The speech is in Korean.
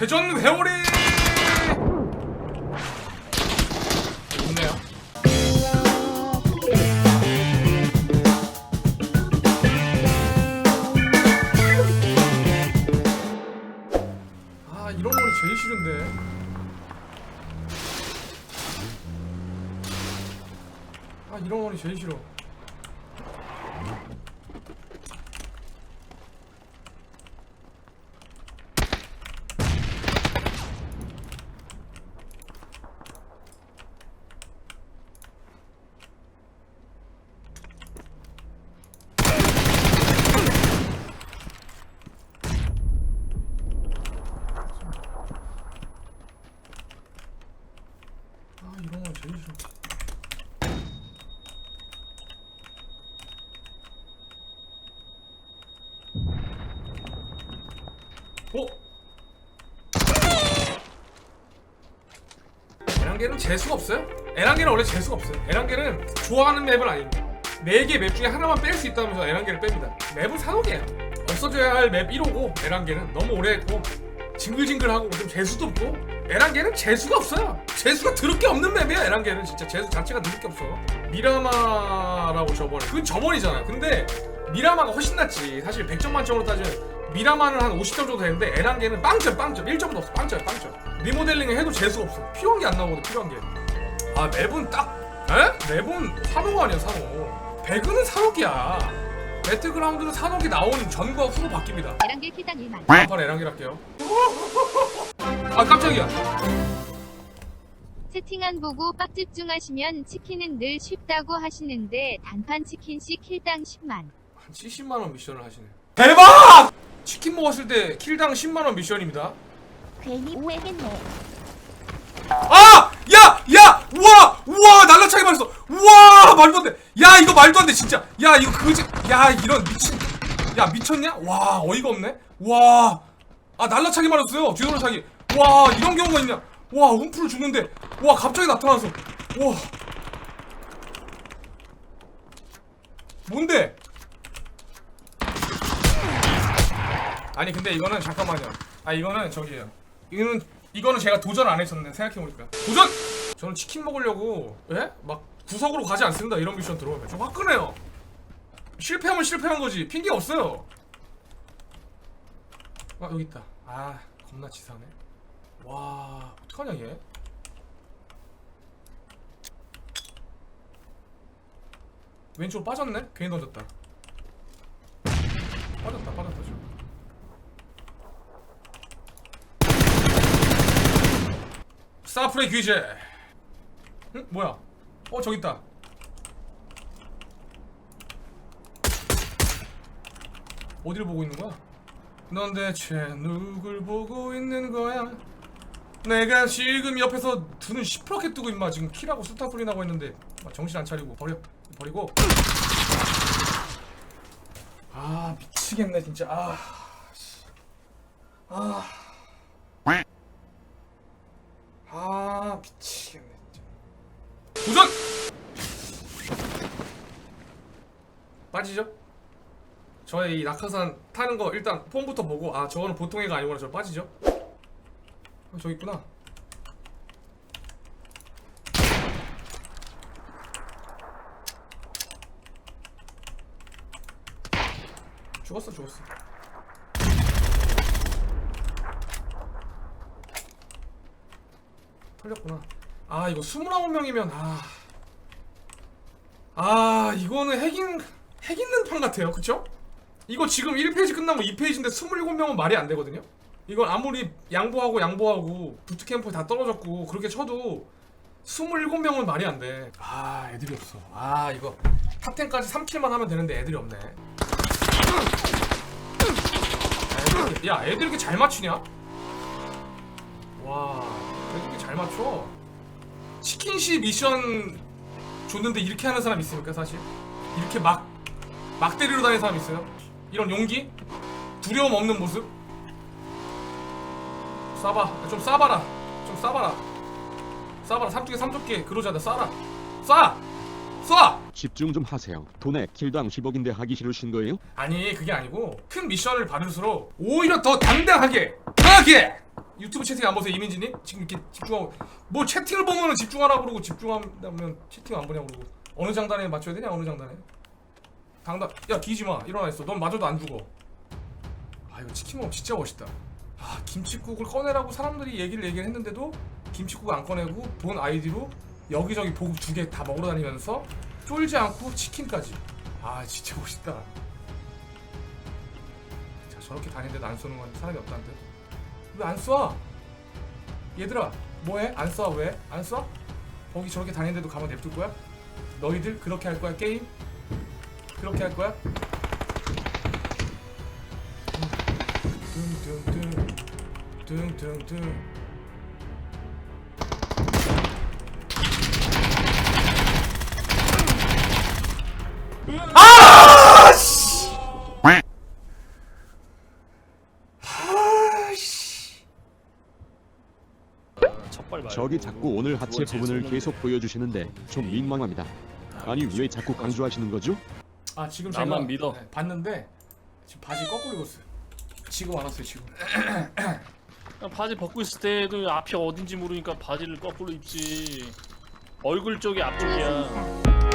회전 회오리! 좋네요. 아 이런 거리 제일 싫은데. 아 이런 거리 제일 싫어 아 이런 거 제일 싫어 어? 에란게는 재수가 없어요? 에란게는 원래 재수가 없어요 에란게는 좋아하는 맵은 아닙니다 4개 맵 중에 하나만 뺄 수 있다면서 에란게를 뺍니다 맵은 산옥이에요 없어져야 할 맵 1호고 에란게는 너무 오래 했고 징글징글하고 좀 재수도 없고? 에란게는 재수가 없어요. 재수가 드럽게 없는 맵이야 에란게는 진짜. 재수 자체가 드럽게 없어. 미라마라고 저번에. 그건 저번이잖아 근데 미라마가 훨씬 낫지. 사실 100점 만점으로 따지면 미라마는 한 50점 정도 되는데 에란게는 빵점 빵점. 1점도 없어. 빵점 빵점. 리모델링을 해도 재수가 없어. 필요한 게 안 나오거든 필요한 게아 맵은 딱 에? 맵은 산옥 아니야 산옥 배그는 산옥이야 배틀그라운드는 산옥이 나온 전과 후로 바뀝니다. 에란길 킬당 1만 바로 에랑길 할게요. 아 깜짝이야. 채팅안 보고 빡 집중하시면 치킨은 늘 쉽다고 하시는데 단판 치킨씩 킬당 10만. 한 70만 원 미션을 하시네. 대박! 치킨 먹었을 때 킬당 10만 원 미션입니다. 괜히 오해했네. 아! 야! 야! 우와! 우와! 날라차기 말했어 우와! 말도 안돼 야 이거 말도 안 돼 진짜 야 이거 그지 야 이런 미친 야 미쳤냐? 와 어이가 없네 와! 아 날라차기 말했어요 뒤돌아차기 와 이런 경우가 있냐 와 움프를 주는데 와 갑자기 나타나서 와 뭔데? 아니 근데 이거는 잠깐만요. 아 이거는 저기요. 이거는 이거는 제가 도전 안 했었는데 생각해보니까 도전! 저는 치킨 먹으려고 예? 막 구석으로 가지 않습니다. 이런 미션 들어오면 좀 화끈해요. 실패하면 실패한 거지 핑계 없어요. 아 여기 있다. 아 겁나 치사하네. 와 어떡하냐 얘? 왼쪽으로 빠졌네? 괜히 던졌다. 빠졌다 빠졌다 지금. 사프레 귀재. 응? 뭐야? 어 저기 있다. 어디를 보고 있는 거야? 넌 대체 누굴 보고 있는 거야? 내가 지금 옆에서 두눈 시퍼렇게 뜨고 임마 지금 키라고 스타플리 나고 있는데 아, 정신 안 차리고 버려 버리고 아 미치겠네 진짜 아 씨. 아. 아 미치겠네 도전! 빠지죠? 저의 이 낙하산 타는 거 일단 폼부터 보고 아 저거는 보통 애가 아니구나 저 빠지죠? 어, 저기 있구나 죽었어 죽었어 털렸구나 아 이거 29명이면 아... 아 이거는 핵인 핵 있는 판 같아요. 그쵸? 이거 지금 1페이지 끝나고 2페이지인데 27명은 말이 안 되거든요? 이건 아무리 양보하고 양보하고 부트캠프 다 떨어졌고 그렇게 쳐도 27명은 말이 안 돼 아 애들이 없어. 아 이거 탑10까지 3킬만 하면 되는데 애들이 없네. 애들, 야 애들 이렇게 잘 맞추냐? 와 애들 이렇게 잘 맞춰 치킨시 미션 줬는데 이렇게 하는 사람 있습니까 사실? 이렇게 막, 막 때리러 다니는 사람 있어요? 이런 용기? 두려움 없는 모습? 쏴봐 좀 쏴봐라 좀 쏴봐라 쏴봐라 삼쪽에 삼쪽게 그러자다 쏴라 쏴! 쏴! 집중 좀 하세요. 돈에 킬당 10억인데 하기 싫으신 거예요? 아니 그게 아니고 큰 미션을 받을수록 오히려 더 당당하게 강하게 유튜브 채팅 안 보세요 이민지님? 지금 이렇게 집중하고. 뭐 채팅을 보면은 집중하라고 그러고 집중하면 채팅 안 보냐고 그러고. 어느 장단에 맞춰야 되냐 어느 장단에? 당당 야 기지마. 일어나 있어. 넌 맞아도 안 죽어. 아 이거 치킨먹 진짜 멋있다. 아 김치국을 꺼내라고 사람들이 얘기를 얘기를 했는데도 김치국 안 꺼내고 본 아이디로 여기저기 보급 두 개 다 먹으러 다니면서 쫄지 않고 치킨까지. 아 진짜 멋있다. 자 저렇게 다니는데도 안 쏘는 건 사람이 없다는 듯 왜 안 쏴? 얘들아 뭐해? 안 쏴 왜? 안 쏴? 거기 저렇게 다니는데도 가만 냅둘 거야? 너희들 그렇게 할 거야 게임? 그렇게 할 거야? 둥둥둥 둥둥둥 저기 자꾸 오늘 하체 부분을. 계속 보여주시는데 좀 민망합니다. 아니 왜 자꾸 강조하시는 거죠? 아 지금 나만 제가 믿어. 네, 봤는데 지금 바지 거꾸로 입었어요. 지금 알았어요 지금. 바지 벗고 있을 때도 앞이 어딘지 모르니까 바지를 거꾸로 입지 얼굴 쪽이 앞쪽이야.